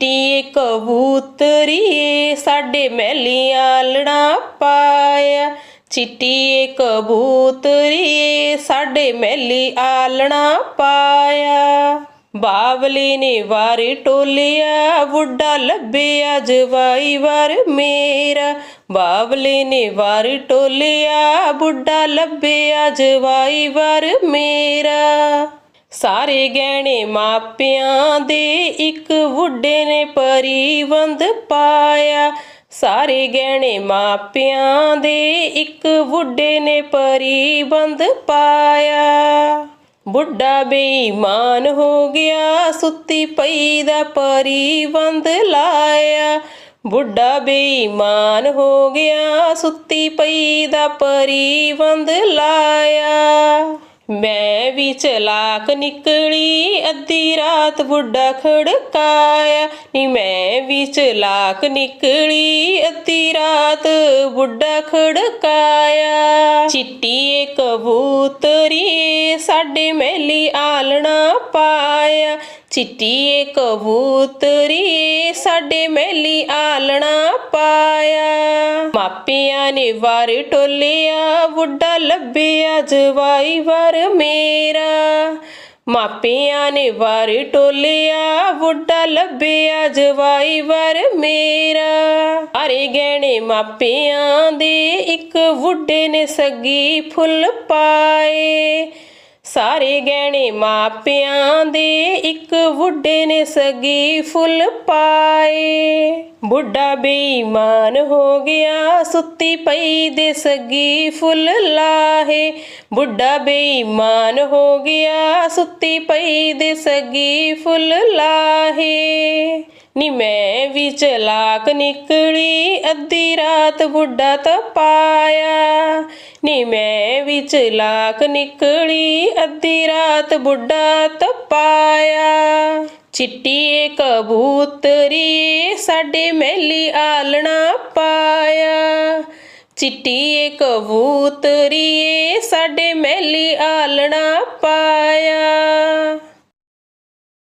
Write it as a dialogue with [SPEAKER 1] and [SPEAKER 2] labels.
[SPEAKER 1] ਚਿੱਟੀ ਕਬੂਤਰੀਏ, ਸਾਡੇ ਮਹਿਲੀ ਆਲਣਾ ਪਾਇਆ। ਚਿੱਟੀ ਕਬੂਤਰੀਏ, ਸਾਡੇ ਮਹਿਲੀ ਆਲਣਾ ਪਾਇਆ। ਬਾਵਲੀ ਨੇ ਵਾਰੀ ਟੋਲਿਆ, ਬੁੱਢਾ ਲੱਭਿਆ, ਜਵਾਈ ਵਾਰ ਮੇਰਾ। ਬਾਵਲੇ ਨੇ ਵਾਰੀ ਟੋਲਿਆ, ਬੁੱਢਾ ਲੱਭਿਆ, ਜਵਾਈ ਵਾਰ ਮੇਰਾ। ਸਾਰੇ ਗਹਿਣੇ ਮਾਪਿਆਂ ਦੇ ਇੱਕ ਬੁੱਢੇ ਨੇ ਪਰਿਵੰਦ ਪਾਇਆ। ਸਾਰੇ ਗਹਿਣੇ ਮਾਪਿਆਂ ਦੇ ਇੱਕ ਬੁੱਢੇ ਨੇ ਪਰਿਵੰਦ ਪਾਇਆ। ਬੁੱਢਾ ਬੇਈਮਾਨ ਹੋ ਗਿਆ, ਸੁੱਤੀ ਪਈ ਦਾ ਪਰੀਵੰਦ ਲਾਇਆ। ਬੁੱਢਾ ਬੇਈਮਾਨ ਹੋ ਗਿਆ, ਸੁੱਤੀ ਪਈ ਦਾ ਪਰੀਵੰਦ ਲਾਇਆ। ਮੈਂ ਵੀ ਚਲਾਕ ਨਿਕਲੀ, ਅੱਧੀ ਰਾਤ ਬੁੱਢਾ ਖੜਕਾਇਆ। ਨੀ, ਮੈਂ ਵੀ ਚਲਾਕ ਨਿਕਲੀ, ਅੱਧੀ ਰਾਤ ਬੁੱਢਾ ਖੜਕਾਇਆ। ਚਿੱਟੀ ਏ ਕਬੂਤਰੀ, ਸਾਡੇ ਮਹਿਲੀ ਆਲਣਾ ਪਾਇਆ। ਚਿੱਟੀ ਏ ਕਬੂਤਰੀ, ਸਾਡੇ ਮਹਿਲੀ ਆਲਣਾ ਪਾਇਆ। ਮਾਪੇ ਨੇ ਵਾਰ ਟੋਲਿਆ ਬੁੱਢਾ ਲੱਭਿਆ, ਜਵਾਈ ਵਾਰ ਮੇਰਾ। ਮਾਪਿਆਂ ਨੇ ਵਾਰ ਟੋਲਿਆ ਬੁੱਢਾ ਲੱਭਿਆ, ਜਵਾਈ ਵਾਰ ਮੇਰਾ। ਹਰੇ ਗਹਿਣੇ ਮਾਪਿਆਂ ਦੇ, ਇੱਕ ਬੁੱਢੇ ਨੇ ਸੱਗੀ ਫੁੱਲ ਪਾਏ। ਸਾਰੇ ਗਹਿਣੇ ਮਾਪਿਆਂ ਦੇ, ਇੱਕ ਬੁੱਢੇ ਨੇ ਸਗੀ ਫੁੱਲ ਪਾਏ। ਬੁੱਢਾ ਬੇਈਮਾਨ ਹੋ ਗਿਆ, ਸੁੱਤੀ ਪਈ ਦੇ ਸਗੀ ਫੁੱਲ ਲਾਹੇ। ਬੁੱਢਾ ਬੇਈਮਾਨ ਹੋ ਗਿਆ, ਸੁੱਤੀ ਪਈ ਦੇ ਸਗੀ ਫੁੱਲ ਲਾਹੇ। ਨੀ ਮੈਂ ਵੀ ਚਲਾਕ ਨਿਕਲੀ, ਅੱਧੀ ਰਾਤ ਬੁੱਢਾ ਤਾਂ ਪਾਇਆ। ਨੀ ਮੈਂ ਵੀ ਚਲਾਕ ਨਿਕਲੀ, ਅੱਧੀ ਰਾਤ ਬੁੱਢਾ ਤਾਂ ਪਾਇਆ। ਚਿੱਟੀ ਏ ਕਬੂਤਰੀ, ਸਾਡੇ ਮਹਿਲੀ ਆਲਣਾ ਪਾਇਆ। ਚਿੱਟੀ ਏ ਕਬੂਤਰੀ, ਸਾਡੇ ਮਹਿਲੀ ਆਲਣਾ ਪਾਇਆ।